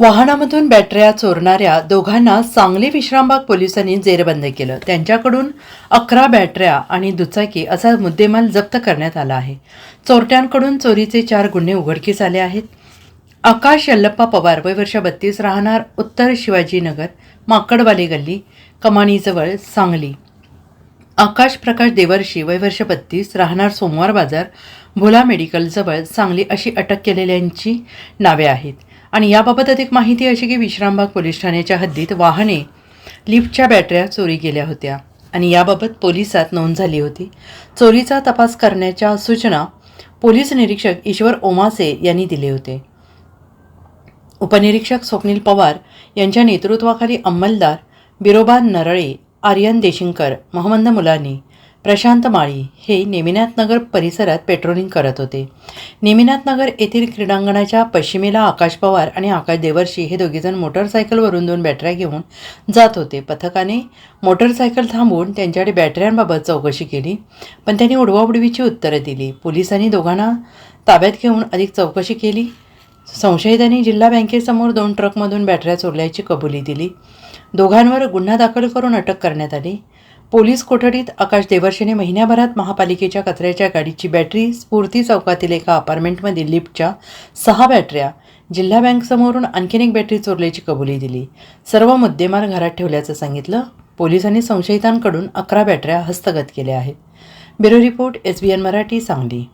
वाहनामधून बॅटऱ्या चोरणाऱ्या दोघांना सांगली विश्रामबाग पोलिसांनी जेरबंद केलं. त्यांच्याकडून अकरा बॅटऱ्या आणि दुचाकी असा मुद्देमाल जप्त करण्यात आला आहे. चोरट्यांकडून चोरीचे चार गुन्हे उघडकीस आले आहेत. आकाश यल्लप्पा पवार वय वर्ष बत्तीस राहणार उत्तर शिवाजीनगर माकडवाले गल्ली कमानीजवळ सांगली. आकाश प्रकाश देवर्षी वय वर्ष बत्तीस राहणार सोमवार बाजार भोला मेडिकलजवळ सांगली अशी अटक केलेल्यांची नावे आहेत. आणि याबाबत अधिक माहिती अशी की विश्रामबाग पोलीस ठाण्याच्या हद्दीत वाहने लिफ्टच्या बॅटऱ्या चोरी गेल्या होत्या. आणि याबाबत पोलिसात नोंद झाली होती. चोरीचा तपास करण्याच्या सूचना पोलीस निरीक्षक ईश्वर ओमासे यांनी दिले होते. उपनिरीक्षक स्वप्नील पवार यांच्या नेतृत्वाखाली अंमलदार बिरोबा नरळे आर्यन देशिंकर मोहम्मद मुलानी प्रशांत माळी हे नेमिनाथनगर परिसरात पेट्रोलिंग करत होते. नेमिनाथनगर येथील क्रीडांगणाच्या पश्चिमेला आकाश पवार आणि आकाश देवर्षी हे दोघेजण मोटरसायकलवरून दोन बॅटऱ्या घेऊन जात होते. पथकाने मोटरसायकल थांबवून त्यांच्याकडे बॅटऱ्यांबाबत चौकशी केली पण त्यांनी उडवाउडवीची उत्तरं दिली. पोलिसांनी दोघांना ताब्यात घेऊन अधिक चौकशी केली. संशयितांनी जिल्हा बँकेसमोर दोन ट्रकमधून बॅटऱ्या चोरल्याची कबुली दिली. दोघांवर गुन्हा दाखल करून अटक करण्यात आली. पोलीस कोठडीत आकाश देवर्षीने महिन्याभरात महापालिकेच्या कचऱ्याच्या गाडीची बॅटरी स्फूर्ती चौकातील एका अपार्टमेंटमधील लिफ्टच्या सहा बॅटऱ्या जिल्हा बँकसमोरून आणखीन एक बॅटरी चोरल्याची कबुली दिली. सर्व मुद्देमाल घरात ठेवल्याचं सांगितलं. पोलिसांनी संशयितांकडून अकरा बॅटऱ्या हस्तगत केल्या आहेत. Bureau report S B N Marathi Sangli.